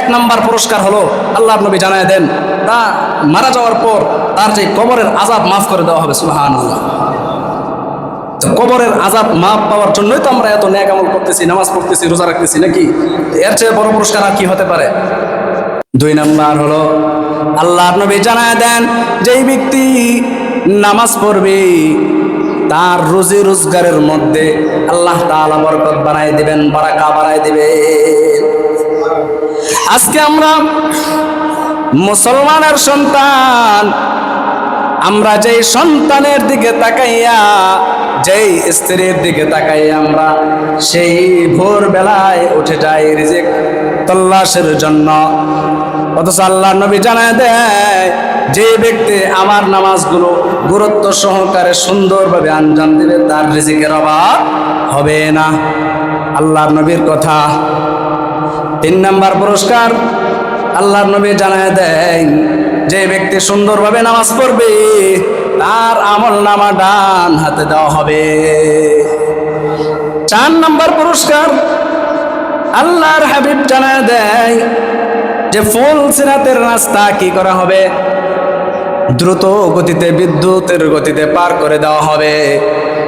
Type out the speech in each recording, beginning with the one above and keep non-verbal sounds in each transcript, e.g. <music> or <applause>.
এক নাম্বার পুরস্কার হলো আল্লাহ নবী জানায় দেন। তা মারা যাওয়ার পর তার যে কবরের আজাব মাফ করে দেওয়া হবে সুহান কবরের আজাব মাফ পাওয়ার জন্যই তো আমরা এত ন্যাক আমল করতেছি, নামাজ পড়তেছি, রোজা রাখতেছি নাকি? এর চেয়ে বড় পুরস্কার আর কি হতে পারে? দুই নাম্বার হলো আল্লাহ নবী জানায় দেন, যেই ব্যক্তি নামাজ পড়বে, তার রুজি রোজগারের মধ্যে আল্লাহ তাআলা বরকত বানাই দিবেন, বারাকা বানাই দিবেন। আজকে আমরা মুসলমানের সন্তান, আমরা যেই সন্তানের দিকে তাকাইয়া, যেই স্ত্রীর দিকে তাকাইয়া আমরা সেই ভোর বেলায় উঠে যাই রিজিক তল্লাশের জন্য। অথচ আল্লাহ নবী জানায় দেয়, যে ব্যক্তি আমার নামাজগুলো গুরুত্ব সহকারে সুন্দরভাবে আঞ্জাম দিবে, তার রিজিকের অভাব হবে না। আল্লাহর নবীর কথা তিন নাম্বার পুরস্কার আল্লাহর নবী জানায় দেন, যে ব্যক্তি সুন্দরভাবে নামাজ পড়বে, তার আমল নামা ডান হাতে দেওয়া হবে। চার নাম্বার পুরস্কার আল্লাহর হাবিব জানায় দেয়, যে ফুল সিরাতের রাস্তা কি করা হবে? দ্রুত গতিতে বিদ্যুতের গতিতে পার করে দেওয়া হবে।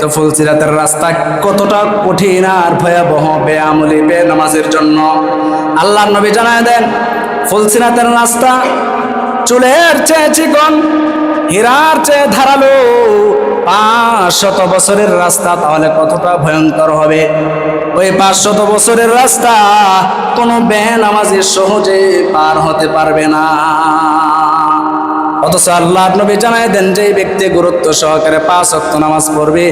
তো ফুলসিরাতের রাস্তা কতটা কঠিন আর ভয়াবহ বেআমলি বে নামাজের জন্য। আল্লাহ নবী জানায় দেন, ফুলসিরাতের রাস্তা চুলের চেয়ে চিকন, হীরার চেয়ে ধারালো পাঁচ শত বছরের রাস্তা তাহলে কতটা ভয়ঙ্কর হবে? ওই পাঁচ শত বছরের রাস্তা কোনো বেনামাজি সহজে পার হতে পারবে না। অথচ আল্লাহ নবী জানাই দেন যে ব্যক্তি গুরুত্ব সহকারে পাঁচ অক্ত নামাজ পড়বে।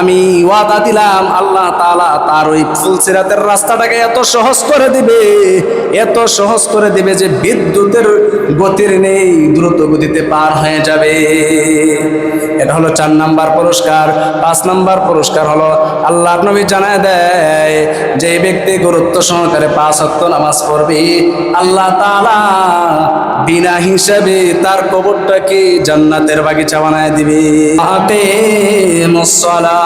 আমি ওয়াদা দিলাম, আল্লাহ তালা তার ওই ফুলসিরাতের রাস্তাটাকে এত সহজ করে দিবে। এত সহজ করে দিবে যে, বিদ্যুতের গতির নেই, দ্রুত গতিতে পার হয়ে যাবে। এটা হলো চার নাম্বার পুরস্কার। পাঁচ নাম্বার পুরস্কার হলো আল্লাহ নবী জানায় দেয় যে ব্যক্তি গুরুত্ব সহকারে পাঁচ অক্ত নামাজ পড়বে। আল্লাহ তালা বিনা হিসাবে তার কবরটাকে জান্নাতের বাগিচা বানায় দিবে আতে মুসলা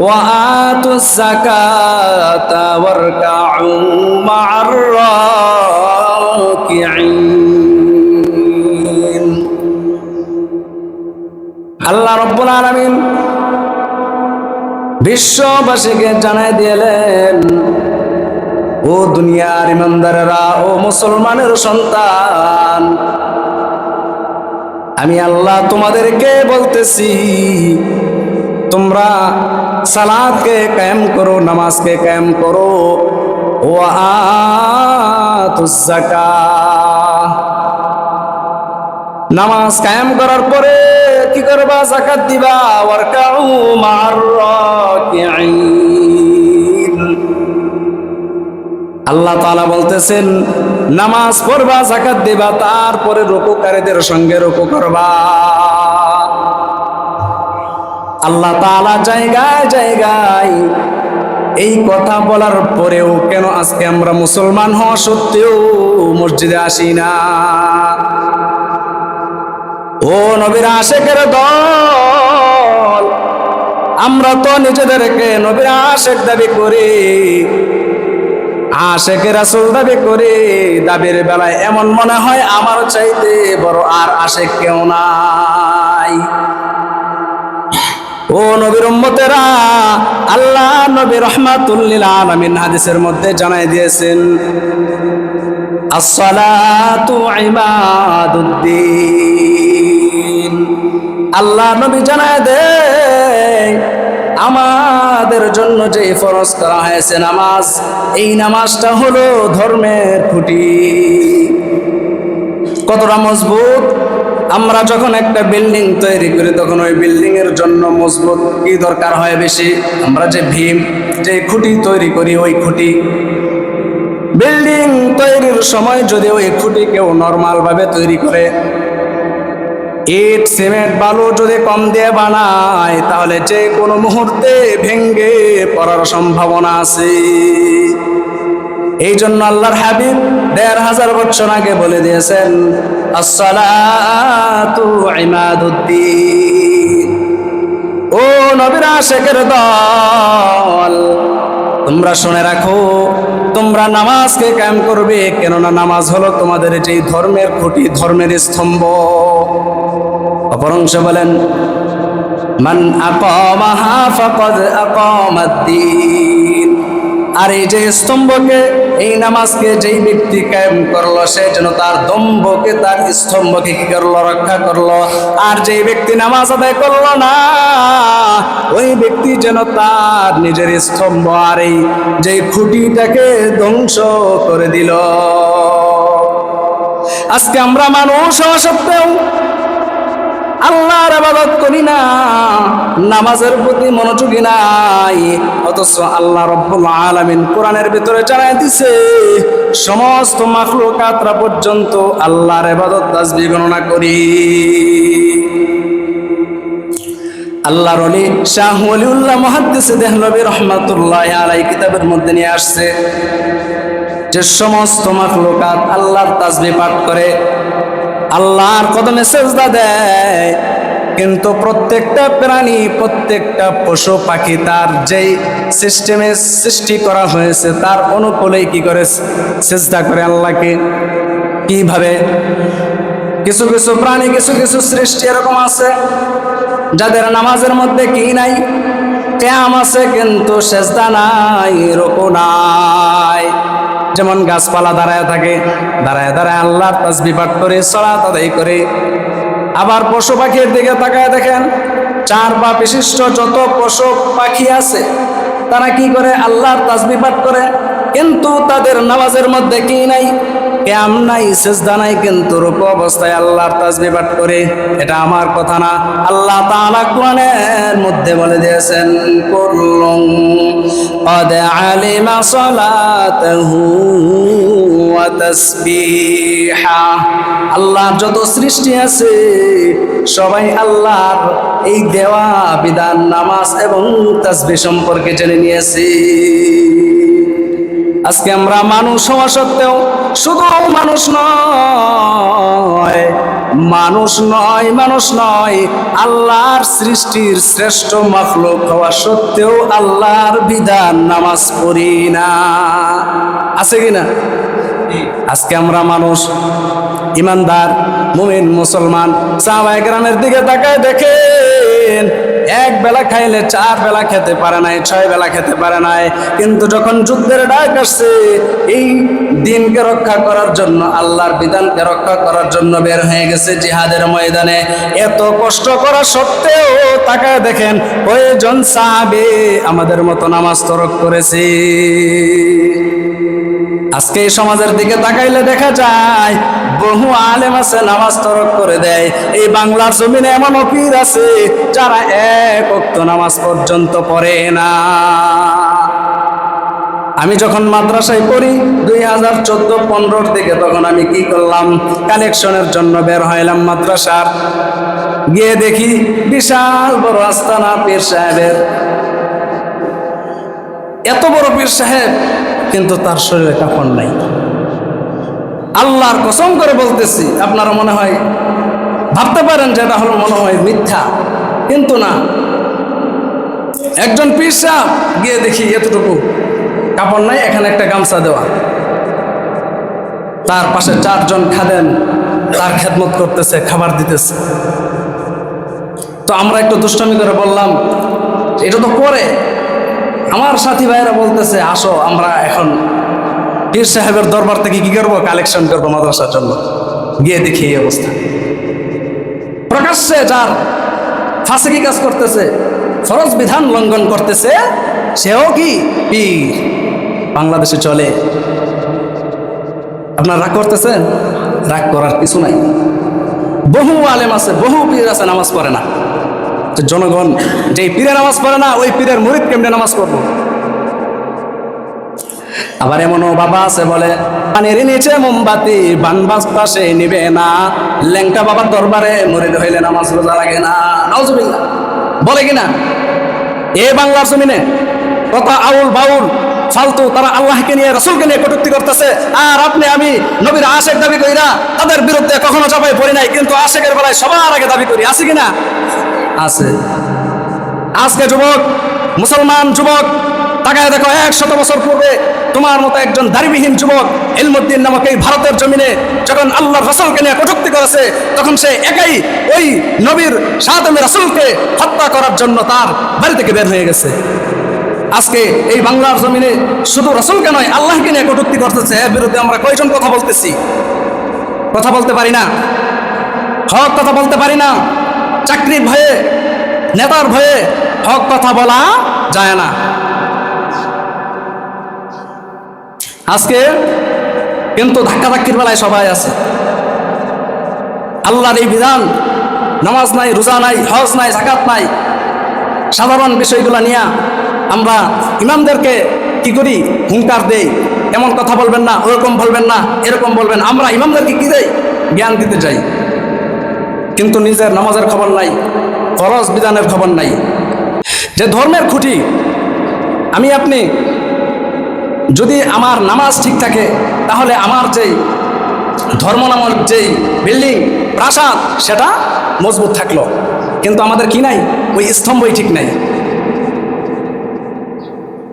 وآتوا الزكاة واركعوا مع الراكعين আল্লাহ রব্বুল আলামিন বিশ্ববাসীকে জানাই দিলেন ও দুনিয়ার ইমানদারেরা ও মুসলমানের সন্তান আমি আল্লাহ তোমাদেরকে বলতেছি, তোমরা সালাদকে কায়েম করো, নামাজকে কায়েম করো। ও আতুজাকা নামাজ কায়েম করার পরে কি করবা? জাকাত দিবা। ওয়ারকাউ মার আল্লাহ তাআলা বলতেছেন নামাজ পড়বা জাকাত দেবা, তারপরে রুকুকারীদের সঙ্গে রুকু করবা। আল্লাহ তাআলা জায়গায় জায়গায় এই কথা বলার পরেও কেন আজকে আমরা মুসলমান হওয়া সত্ত্বেও মসজিদে আসি না? ও নবীর আশেকের দল, আমরা তো নিজেদেরকে নবীর আশেক দাবি করি। আশেকে রাসুল দাবি করে, দাবির বেলায় এমন মনে হয় আমার চাইতে বড় আর আশেক কেউ নাই। ও নবীর উম্মতেরা, আল্লাহ নবী রহমাতুল্লিল আলামিন হাদিসের মধ্যে জানাই দিয়েছেন, আসসালাতু ইমাদুদ্দিন আল্লাহ নবী জানায় দেয় আমাদের জন্য যে ফরজ করা হয়েছে নামাজ, এই নামাজটা হলো ধর্মের খুঁটি। কতটা মজবুত? আমরা যখন একটা বিল্ডিং তৈরি করি, তখন ওই বিল্ডিং এর জন্য মজবুত কি দরকার হয় বেশি? আমরা যে ভীম, যে খুঁটি তৈরি করি, ওই খুঁটি। বিল্ডিং তৈরির সময় যদি ওই খুঁটি কেউ নর্মাল ভাবে তৈরি করে ইট সিমেন্ট বালু যদি কম দিয়ে বানায়, তাহলে যে কোনো মুহূর্তে ভেঙ্গে পড়ার সম্ভাবনা আছে। এই জন্য আল্লাহর হাবিব দেড় হাজার বছর আগে বলে দিয়েছেন ও নবীরা শেখের দল, তোমরা শুনে রাখো, তোমরা নামাজকে কায়েম করবে, কেননা নামাজ হলো তোমাদের যেই ধর্মের খুঁটি, ধর্মের স্তম্ভ। অপর অংশ বলেন, মান আর এই যে স্তম্ভকে, এই নামাজকে যেই ব্যক্তি কায়েম করল, সে যেন তার দম্ভকে, তার স্তম্ভকে কি করল, রক্ষা করল। আর যেই ব্যক্তি নামাজ আদায় করল না, ওই ব্যক্তি যেন তার নিজের স্তম্ভ আর এই যেই খুঁটিটাকে ধ্বংস করে দিল। আজকে আমরা মানুষ হওয়া সত্ত্বেও আল্লাহর আবাদত করি না, নামাজের প্রতি মনোযোগী নাই, অথচ আল্লাহ রব্বুল আলামিন কোরআনের ভিতরে জানাই দিছে, সমস্ত মাখলুকাতরা পর্যন্ত আল্লাহর ইবাদত তাসবিহ গণনা করি। আল্লাহর অলি শাহ ওলিউল্লাহ মুহাদ্দিস দেহলবী রহমাতুল্লাহ আলাই কিতাবের মধ্যে নিয়ে আসছে, যে সমস্ত মাখলুকাত আল্লাহর তাসবিহ পাঠ করে আল্লাহর কদমে সেজদা দেয়। কিন্তু প্রত্যেকটা প্রাণী, প্রত্যেকটা পশু পাখি তার যেই সিস্টেমে সৃষ্টি করা হয়েছে, তার অনুকূলেই কি করে চেষ্টা করে আল্লাহকে? কীভাবে? কিছু কিছু প্রাণী, কিছু কিছু সৃষ্টি এরকম আছে, যাদের নামাজের মধ্যে কি নাই? ক্যাম আছে, কিন্তু সেজদা নাই, রোকো নাই। যেমন গাছপালা দাঁড়ায় থাকে, দাঁড়ায় দাঁড়ায় আল্লাহর তাসবি পাঠ করে, সলাত আদায় করে। আবার পশু পাখির দিকে তাকায় দেখেন, চার পা বিশিষ্ট যত পশু পাখি আছে, তারা কি করে আল্লাহর তাসবি পাঠ করে? কিন্তু তাদের নামাজের মধ্যে কি নাই? ক্যাম নাই সেজদা নাই কিন্তু রূপ অবস্থায় আল্লাহর তাসবি পাঠ করে এটা আমার কথা না আল্লাহ তাআলা কোরআনের মধ্যে বলে দিয়েছেন কুল্লুম قد علم صلاته وتسبيحه আল্লাহর যত সৃষ্টি আছে সবাই আল্লাহর এই দেওয়া বিধান নামাজ এবং তাসবিহ সম্পর্কে জেনে নিয়েছি আজকে আমরা মানুষ হওয়া সত্ত্বেও শুধু মানুষ নয় মানুষ নয় মানুষ নয় আল্লাহর সৃষ্টির শ্রেষ্ঠ মখলুক হওয়া সত্ত্বেও আল্লাহর বিধান নামাজ পড়ি না। আছে কি না? আজকে আমরা মানুষ ইমানদার মুমিন মুসলমান সাহাবায়ে গ্রামের দিকে তাকায় দেখেন এক বেলা খাইলে চার বেলা খেতে পারে নাই, ছয় বেলা খেতে পারে নাই। কিন্তু যখন যুদ্ধের ডাক আসছে, এই দিনকে রক্ষা করার জন্য, আল্লাহর বিধানকে রক্ষা করার জন্য বের হয়ে গেছে জিহাদের ময়দানে। এত কষ্ট করা সত্ত্বেও তাকায় দেখেন কয়জন সাহাবে আমাদের মতো নামাজ তরক করেছে। আজকে এই সমাজের দিকে তাকাইলে দেখা যায়, বহু আলেম আছে নামাজ তরক করে দেয়। এই বাংলার জমিনে এমন পীর আছে, যারা এক অক্ত নামাজ পর্যন্ত পড়ে না। আমি যখন মাদ্রাসায় পড়ি, দুই হাজার চোদ্দ পনেরোর দিকে তখন আমি কি করলাম? কালেকশনের জন্য বের হইলাম মাদ্রাসার। গিয়ে দেখি বিশাল বড় আস্তানা পীর সাহেবের। এত বড় পীর সাহেব, কিন্তু তার শরীরে কাপড় নাই। আল্লাহর কসম করে বলতেছি, আপনারা মনে হয় ভাবতে পারেন যে এটা হলো মনে হয় মিথ্যা। কিন্তু না। একজন পীর সাহেব গিয়ে দেখি এতটুকু কাপড় নাই, এখানে একটা গামছা দেওয়া। তার পাশে চারজন খাদেন তার খেদমত করতেছে, খাবার দিতেছে। তো আমরা একটু দুষ্টামি করে বললাম, এটা তো পরে। আমার সাথী ভাইয়েরা বলতেছে, আসো, আমরা এখন পীর সাহেবের দরবার থেকে কি করব? কালেকশন করব মাদ্রাসার জন্য। গিয়ে দেখি এই অবস্থা। প্রকাশ্যে যার ফাঁসে কি কাজ করতেছে? ফরজ বিধান লঙ্ঘন করতেছে, সেও কি? পীর। বাংলাদেশে চলে। আপনার রাগ করতেছেন? রাগ করার কিছু নাই। বহু আলেম আছে, বহু পীর আছে, নামাজ পড়ে না। তো জনগণ, যেই পীরে নামাজ পড়ে না, ওই পীরের মুরিদ কেমনে নামাজ পড়ব? আবার এমনও বাবা আছে বলে পানির নিচে মোমবাতি, বান বাতাসে নিবে না। ল্যাংটা বাবার দরবারে মরিদ হইলে নামাজ রোজা লাগে না। বলে কিনা? এ বাংলার জমিনে কত আউল বাউল, ফালতু, তারা আল্লাহকে নিয়ে, রসুলকে নিয়ে কটুক্তি করতেছে। আর আপনি, আমি, নবীর আশেক দাবি করি না, তাদের বিরুদ্ধে কখনো চাপাই পড়ি নাই, কিন্তু আশেকের বেলায় সবার আগে দাবি করি। আছে কিনা? আছে। আজকে যুবক, মুসলমান যুবক, তাকায় দেখো, এক শত বছর পূর্বে তোমার মতো একজন দাড়িবিহীন যুবক এলমুদ্দিন নামক এই ভারতের জমিনে যখন আল্লাহ রসুলকে নিয়ে কটুক্তি করেছে, তখন সে একাই ওই নবীর সাদমী রসুলকে হত্যা করার জন্য তার বাড়ি থেকে বের হয়ে গেছে। আজকে এই বাংলার জমিনে শুধু রসুলকে নয়, আল্লাহকে নিয়ে কটুক্তি করতেছে। এর বিরুদ্ধে আমরা কয়জন কথা বলতেছি? কথা বলতে পারি না। হক কথা বলতে পারি না। চাকরির ভয়ে, নেতার ভয়ে হক কথা বলা যায় না। আজকে কিন্তু ধাক্কাধাক্কির বেলায় সবাই আছে। আল্লাহর এই বিধান, নামাজ নাই, রোজা নাই, হজ নাই জাকাত নাই, সাধারণ বিষয়গুলো নিয়ে আমরা ইমামদেরকে কি করি? হুঙ্কার দেই। এমন কথা বলবেন না, ওরকম বলবেন না, এরকম বলবেন। আমরা ইমামদেরকে কি দেই? জ্ঞান দিতে যাই কিন্তু নিজের নামাজের খবর নাই, ফরজ বিধানের খবর নাই। যে ধর্মের খুঁটি, আমি আপনি যদি আমার নামাজ ঠিক থাকে, তাহলে আমার যেই ধর্ম নামক যেই বিল্ডিং, প্রাসাদ, সেটা মজবুত থাকল। কিন্তু আমাদের কি নাই? ওই স্তম্ভই ঠিক নাই।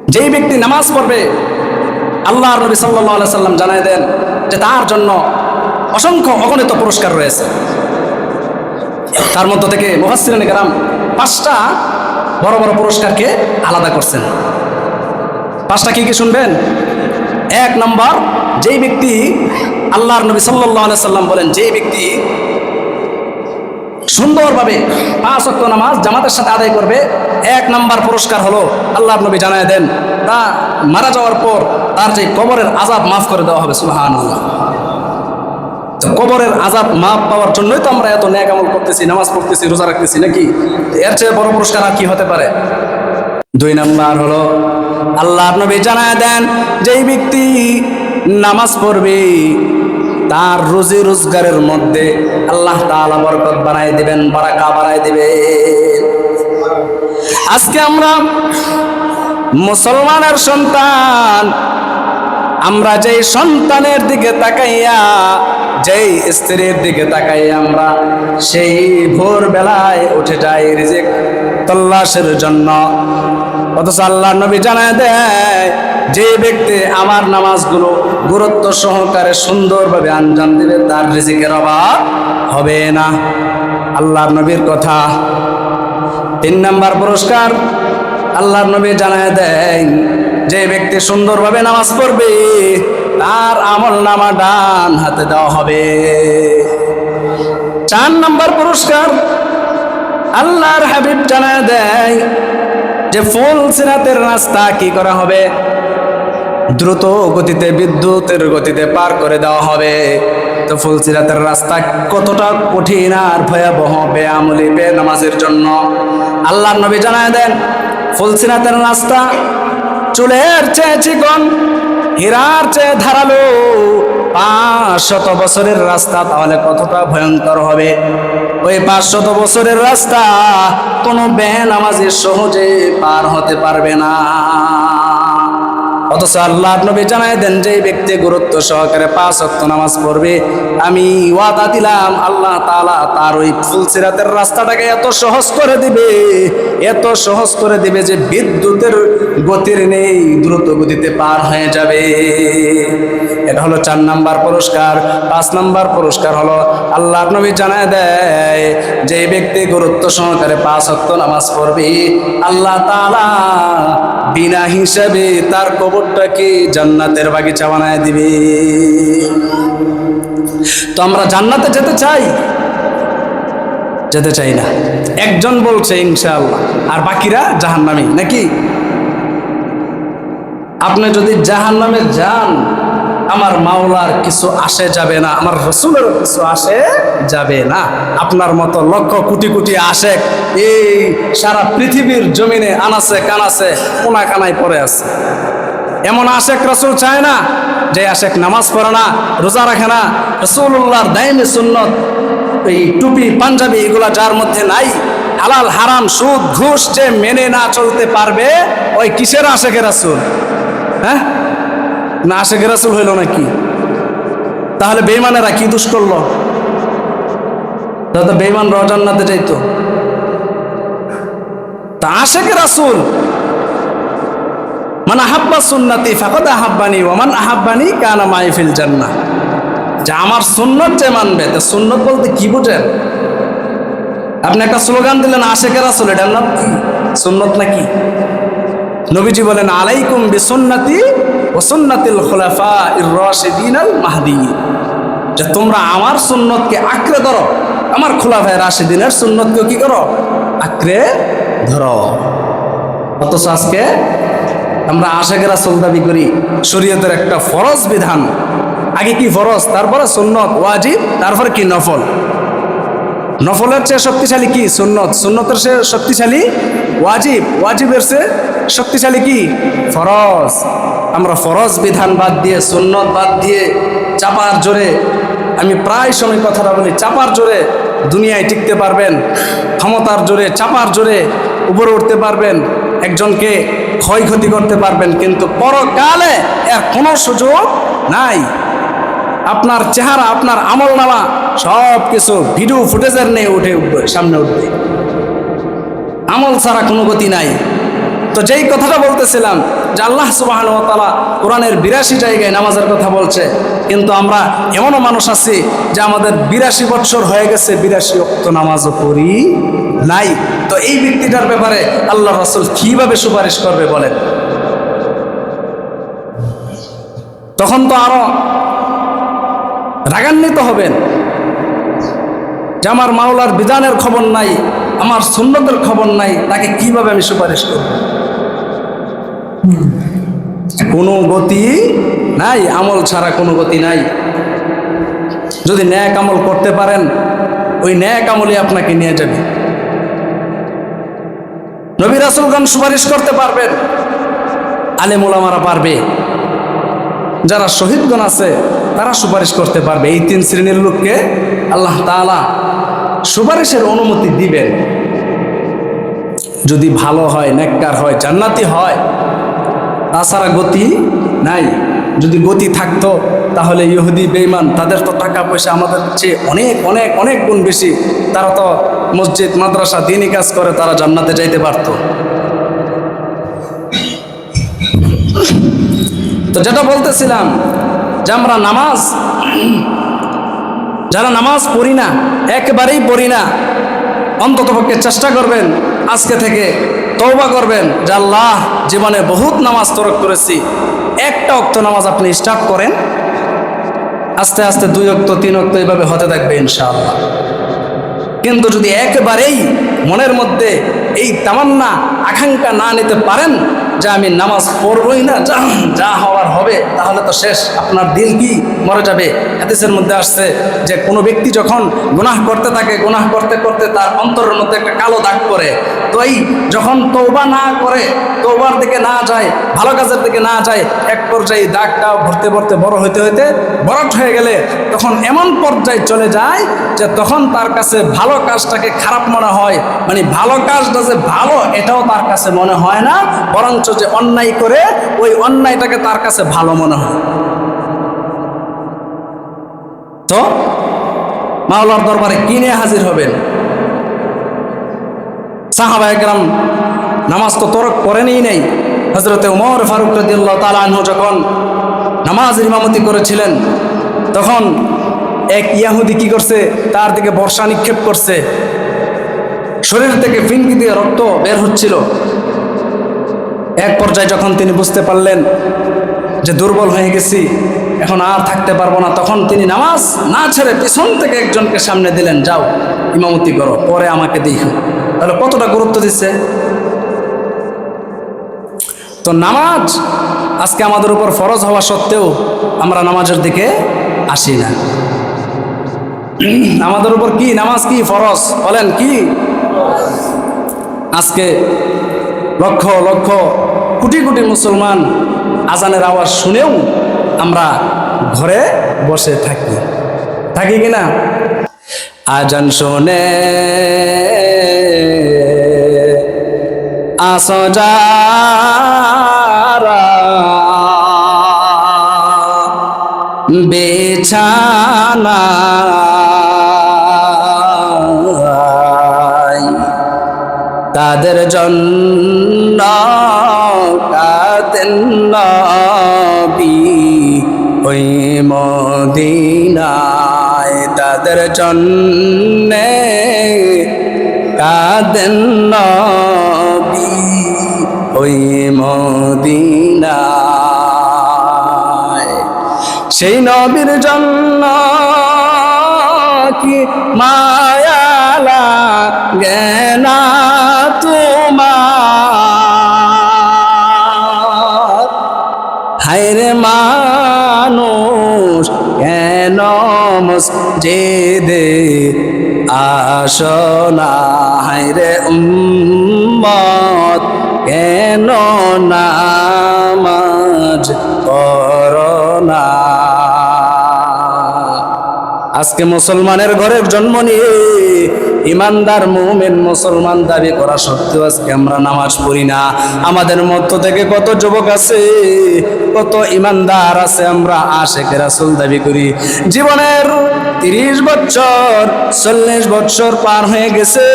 যেই ব্যক্তি নামাজ পড়বে আল্লাহ নবী সাল্লাহ সাল্লাম জানাই দেন যে তার জন্য অসংখ্য অগণিত পুরস্কার রয়েছে। তার মধ্য থেকে মুহাসিরানি কারাম পাঁচটা বড় বড় পুরস্কারকে আলাদা করছেন। পাঁচটা কি কি শুনবেন? এক নম্বর, যেই ব্যক্তি আল্লাহর নবী সাল্লাহ সাল্লাম বলেন, যেই ব্যক্তি সুন্দরভাবে পাঁচ অক্ট নামাজ জামাতের সাথে আদায় করবে, এক নাম্বার পুরস্কার হলো আল্লাহ নবী জানায় দেন। তা মারা যাওয়ার পর তার যে কবরের আজাব মাফ করে দেওয়া হবে সুহান কবরের আজাব মাফ পাওয়ার জন্যই তো আমরা এত ন্যাক আমল করতেছি, নামাজ পড়তেছি, রোজা রাখতেছি নাকি? এর চেয়ে বড় পুরস্কার আর কি হতে পারে? দুই নাম্বার হলো আল্লাহ নবী জানায় দেন, যেই ব্যক্তি নামাজ পড়বে, তার রুজি রোজগারের মধ্যে আল্লাহ তাআলা বরকত বানাই দিবেন, বারাকা বানাই দিবেন। আজকে আমরা মুসলমানের সন্তান, আমরা যেই সন্তানের দিকে তাকাইয়া, যেই স্ত্রীর দিকে তাকাইয়া আমরা সেই ভোর বেলায় উঠে যাই রিজিক তল্লাশের জন্য। অথচ আল্লাহ নবী জানায় দেয়, যে ব্যক্তি আমার নামাজগুলো গুরুত্ব সহকারে সুন্দরভাবে আঞ্জাম দিবে, তার রিজিকের অভাব হবে না। আল্লাহর নবীর কথা। তিন নাম্বার পুরস্কার আল্লাহর নবী জানায় দেয়, যে ব্যক্তি সুন্দরভাবে নামাজ পড়বে, তার আমল নামা ডান হাতে দেওয়া হবে। চার নাম্বার পুরস্কার আল্লাহর হাবিব জানায় দেয় যে ফুল সিরাতের রাস্তা কি করা হবে? দ্রুত গতিতে বিদ্যুতের গতিতে পার করে দেওয়া হবে। তো ফুলসিরাতের রাস্তা কতটা কঠিন আর ভয়াবহ বেআমলি বে নামাজের জন্য আল্লাহ নবী জানায় দেন ফুলসিরাতের রাস্তা চুলের চেয়ে চিকন, হীরার চেয়ে ধারালো পাঁচ শত বছরের রাস্তা, তাহলে কতটা ভয়ঙ্কর হবে? ওই পাঁচ শত বছরের রাস্তা কোনো বেনামাজি সহজে পার হতে পারবে না। অথচ আল্লাহ নবী জানাই দেন যে ব্যক্তি গুরুত্ব সহকারে পাঁচ অক্ত নামাজ পড়বে, আমি ওয়াদা দিলাম, আল্লাহ তাআলা তার ওই ফুলসিরাতের রাস্তাটাকে এত সহজ করে দিবে, এত সহজ করে দিবে যে বিদ্যুতের গতির নেই, দ্রুত গতিতে পার হয়ে যাবে। এটা হলো চার নাম্বার পুরস্কার। পাঁচ নাম্বার পুরস্কার হলো আল্লাহ নবী জানায় দেয় যে ব্যক্তি গুরুত্ব সহকারে পাঁচ অক্ত নামাজ পড়বে, আল্লাহ তালা বিনা হিসাবে তার কবরটাকে জান্নাতের বাগিচা বানায় দিবে? তো আমরা জান্নাতে যেতে চাই? যেতে চাই না। একজন বলছে, ইনশাআল্লাহ। আর বাকিরা জাহান্নামী, নাকি? আপনি যদি জাহান্নামে যান, আমার মাওলার কিছু আসে যাবে না, আমার রসুলের কিছু আসে যাবে না। আপনার মতো লক্ষ কোটি কোটি আসে, এই সারা পৃথিবীর জমিনে আনাছে কানাছে কোনা কানায় পড়ে আছে। এমন আশেক রসুল চায় না, যে আশেক নামাজ পড়ে না, রোজা রাখে না। রসুল্লাহর দায়নি সুন্নত, এই টুপি, পাঞ্জাবি এগুলা যার মধ্যে নাই। হালাল, হারাম, সুদ, ঘুষ যে মেনে না চলতে পারবে, ওই কিসের আশেকে রাসুল? হ্যাঁ? না আশেকে রাসুল হইল নাকি? তাহলে বেইমানেরা কি দুষ করল? তাহলে বেইমান রজান্নাতে যাইতো। তা আশেকে রাসুল মান আহাব্বা সুন্নাতি ফাকাদ আহাব্বানি ওমান আহাব্বানি কানা মাইফিল জান্নাহ। যে আমার সুন্নত যে মানবে, তো সুন্নত বলতে কি বুঝেন? আপনি একটা স্লোগান দিলেন আশেকের আসল এটার নাম কি? সুন্নত নাকি? নবীজি বলেন, আলাইকুম বিসুন্নাতি ও সুন্নাতিল খোলাফা ইর রাশিদিন আল মাহদি যে তোমরা আমার সুন্নতকে আঁকড়ে ধরো, আমার খোলাফায় রাশিদিনের সুন্নতকে কি করো? আঁকড়ে ধরো। অথচ আজকে আমরা আশেকেরা দাবি করি, শরীয়তের একটা ফরজ বিধান। আগে কি ফরজ? তারপরে সুন্নত, ওয়াজিব, তারপর কি নফল? নফলের চেয়ে শক্তিশালী কি? সুন্নত। সুন্নতের চেয়ে শক্তিশালী ওয়াজিব। ওয়াজিবের চেয়ে শক্তিশালী কি? ফরজ। আমরা ফরজ বিধান বাদ দিয়ে, সুন্নত বাদ দিয়ে, চাপার জোরে, আমি প্রায় সময় কথাটা বলি, চাপার জোরে দুনিয়ায় টিকতে পারবেন, ক্ষমতার জোরে, চাপার জোরে উপরে উঠতে পারবেন। একজনকে ক্ষয়ক্ষতি করতে পারবেন, কিন্তু পরকালে এর কোনো সুযোগ নাই। আপনার চেহারা, আপনার আমল নামা সব কিছু ভিডিও ফুটেজের নিয়ে উঠে উঠবে, সামনে উঠবে। আমল ছাড়া কোনো গতি নাই। তো যেই কথাটা বলতেছিলাম যে আল্লাহ সুবাহন তালা কোরআনের বিরাশি জায়গায় নামাজের কথা বলছে, কিন্তু আমরা এমনও মানুষ আছি যে আমাদের বিরাশি বৎসর হয়ে গেছে, বিরাশি অক্ত নামাজও পড়ি নাই। তো এই ব্যক্তিটার ব্যাপারে আল্লাহ রসুল কীভাবে সুপারিশ করবে বলেন? তখন তো আরও রাগান্বিত হবেন যে আমার মাওলার বিধানের খবর নাই, আমার সুন্নতের খবর নাই, তাকে কীভাবে আমি সুপারিশ করব? কোনো গতি নাই, আমল ছাড়া কোনো গতি নাই। যদি ন্যাক আমল করতে পারেন, ওই ন্যাক আমলই আপনাকে নিয়ে যাবে। নবী রাসুলগণ সুপারিশ করতে পারবেন আলেমুলামারা পারবে। যারা শহীদগণ আছে, তারা সুপারিশ করতে পারবে। এই তিন শ্রেণির লোককে আল্লাহ তাআলা সুপারিশের অনুমতি দিবেন। যদি ভালো হয়, নেককার হয়, জান্নাতি হয় তাছাড়া গতি নাই। যদি গতি থাকতো, তাহলে ইহুদি বেইমান তাদের তো টাকা পয়সা আমাদের চেয়ে অনেক অনেক অনেক গুণ বেশি। তারা তো মসজিদ, মাদ্রাসা, দিনই কাজ করে, তারা জান্নাতে যাইতে পারতো। তো যেটা বলতেছিলাম, যে আমরা নামাজ, যারা নামাজ পড়ি না, একবারেই পড়ি না, অন্ততপক্ষে চেষ্টা করবেন আজকে থেকে তৌবা করবেন যে আল্লাহ জীবনে বহুত নামাজ তরক করেছি। একটা অক্ত নামাজ আপনি স্টার্ট করেন। আস্তে আস্তে দুই অক্ত তিন অক্ত এইভাবে হতে থাকবে ইনশাআল্লাহ। কিন্তু যদি একেবারেই মনের মধ্যে এই তামান্না, আকাঙ্ক্ষা না নিতে পারেন যে আমি নামাজ পড়বই না, যা যা হওয়ার হবে, তাহলে তো শেষ। আপনার দিল কি মরে যাবে? হাদিসের মধ্যে আসছে যে কোনো ব্যক্তি যখন গুনাহ করতে থাকে, গুনাহ করতে করতে তার অন্তরের মধ্যে একটা কালো দাগ পড়ে। তো এই যখন তৌবা না করে তৌবার দিকে না যায়, ভালো কাজের দিকে না যায়, এক পর্যায়ে দাগটা ভরতে ভরতে বড় হইতে হইতে বরট হয়ে গেলে তখন এমন পর্যায়ে চলে যায় যে তখন তার কাছে ভালো কাজটাকে খারাপ মনে হয়। মানে ভালো কাজটা যে ভালো, এটাও তার কাছে মনে হয় না, বরঞ্চ যে অন্যায় করে, ওই অন্যায়টাকে তার কাছে ভালো মনে হয়। তো, মাওলার দরবারে কি নিয়ে হাজির হবেন? সাহাবা একরাম নামাজ তো তরক করেনই নেই। হজরতে উমর ফারুক রদিল্লাহ তালাহ যখন নামাজ ইমামতি করেছিলেন, তখন এক ইয়াহুদি কি করছে? তার দিকে বর্ষা নিক্ষেপ করছে। শরীর থেকে ফিনকি দিয়ে রক্ত বের হচ্ছিল। এক পর্যায়ে যখন তিনি বুঝতে পারলেন যে দুর্বল হয়ে গেছি, এখন আর থাকতে পারব না, তখন তিনি নামাজ না ছেড়ে পিছন থেকে একজনকে সামনে দিলেন, যাও, ইমামতি করো, পরে আমাকে দেখো। তাহলে কতটা গুরুত্ব দিচ্ছে? তো নামাজ আজকে আমাদের উপর ফরজ হওয়া সত্ত্বেও আমরা নামাজের দিকে আসি না। <clears throat> আমাদের উপর কি নামাজ কি ফরজ? বলেন কি? আজকে লক্ষ লক্ষ, কোটি কোটি মুসলমান আজানের আওয়াজ শুনেও আমরা ঘরে বসে থাকি। থাকি কিনা? আজান শোনে। আসো বেছানা তাদের জন্য কাঁদেন নবী ওই মদিনায় তাদের জন্যে কাঁদেন নবী ওই মদিনায়। সেই নবীর জন্য কি মায়ালা জ্ঞানা মসজিদে আসনা রে উম্মত কেন নামাজ করনা আজকে মুসলমানের ঘরের জন্ম নিয়ে ইমানদার মুমিন মুসলমান দাবি করা সত্ত্বেও আজকে আমরা নামাজ পড়ি না। আমাদের মধ্য থেকে কত যুবক আছে, কত ইমানদার আছে আমরা আশেকে রাসুল দাবি করি। জীবনের তিরিশ বছর, চল্লিশ বছর পার হয়ে গেছে,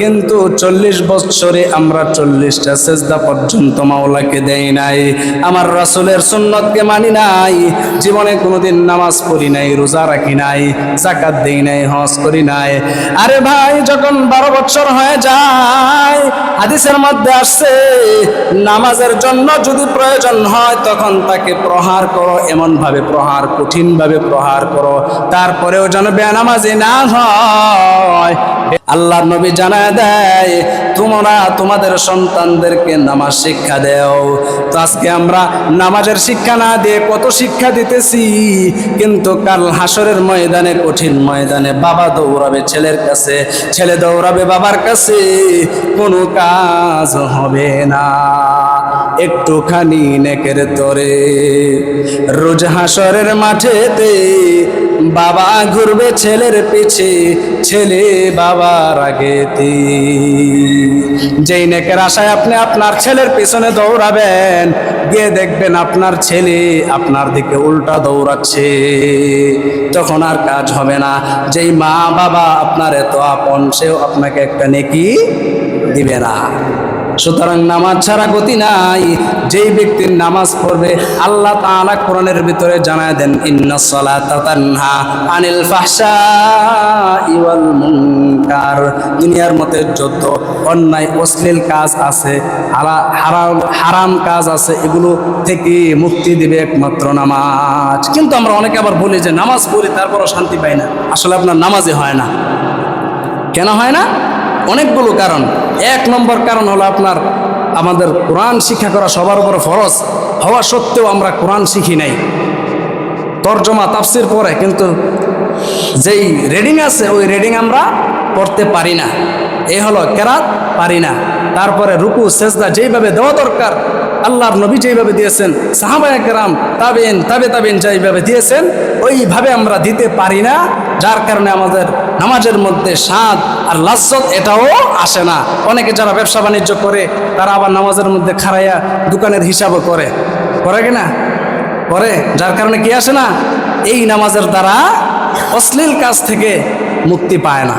কিন্তু চল্লিশ বছরে আমরা চল্লিশটা সেজদা পর্যন্ত মাওলাকে দেই নাই। আমার রাসুলের সুন্নতকে মানি নাই, জীবনে কোনোদিন নামাজ পড়ি নাই, রোজা রাখি নাই জাকাত দেই নাই, হজ করি নাই। আরে ভাই, যখন বারো বছর হয়ে যায়, হাদিসের মধ্যে আসছে, নামাজের জন্য যদি প্রয়োজন হয়, তখন তাকে প্রহার করো এমন ভাবে প্রহার কঠিন ভাবে প্রহার করো। তারপরেও যেন বেনামাজি না হয়। আল্লাহ নবী জানায় দেয়, তোমরা তোমাদের সন্তানদেরকে নামাজ শিক্ষা দেও। তো আজকে আমরা নামাজের শিক্ষা না দিয়ে কত শিক্ষা দিতেছি, কিন্তু কাল হাসরের ময়দানে কঠিন ময়দানে বাবা দৌড়াবে ছেলের কাছে, ছেলে দৌড়াবে বাবার কাছে, কোনো কাজ হবে না। একটুখানি নেকের তরে রোজ হাসরের মাঠেতে বাবা ঘুরবে ছেলের পিছে, ছেলে বাবার আগেতে যেই নেকের আশায় আপনি আপনার ছেলের পিছনে দৌড়াবেন, গিয়ে দেখবেন আপনার ছেলে আপনার দিকে উল্টা দৌড়াচ্ছে। তখন আর কাজ হবে না। যেই মা বাবা আপনার এত আপন, সেও আপনাকে একটা নেকি দিবে না। সুতরাং নামাজ ছাড়া গতি নাই। যেই ব্যক্তির নামাজ পড়বে, আল্লাহ তাআলা কোরআনের ভিতরে জানায় দেন, ইন্না সালাতা তানহা আনিল ফাহশাই ওয়াল মুনকার। দুনিয়ার মতে যত অন্যায়, অশ্লীল কাজ আছে হারাম হারাম কাজ আছে, এগুলো থেকে মুক্তি দিবে একমাত্র নামাজ। কিন্তু আমরা অনেকে আবার বলি যে, নামাজ পড়ি তারপরও শান্তি পাই না। আসলে আপনার নামাজই হয় না। কেন হয় না? অনেকগুলো কারণ। এক নম্বর কারণ হলো আপনার, আমাদের কোরআন শিক্ষা করা সবার উপর ফরজ। হওয়া সত্ত্বেও আমরা কোরআন শিখি নাই। তর্জমা তাফসির পরে কিন্তু যেই রেডিং আছে, ওই রেডিং আমরা পড়তে পারি না। এ হলো কেরাত, পারি না। তারপরে রুকু, সেজদা, যেইভাবে দেওয়া দরকার আল্লাহর নবী যেইভাবে দিয়েছেন, সাহাবায় কেরাম তাবেন তাবে তাবেন যেইভাবে দিয়েছেন, ওইভাবে আমরা দিতে পারি না, যার কারণে আমাদের নামাজের মধ্যে স্বাদ আর লাজ্জত এটাও আসে না। অনেকে যারা ব্যবসা বাণিজ্য করে, তারা আবার নামাজের মধ্যে খাড়াইয়া দোকানের হিসাবও করে। করে কিনা করে। যার কারণে কি আসে না? এই নামাজের দ্বারা অশ্লীল কাজ থেকে মুক্তি পায় না।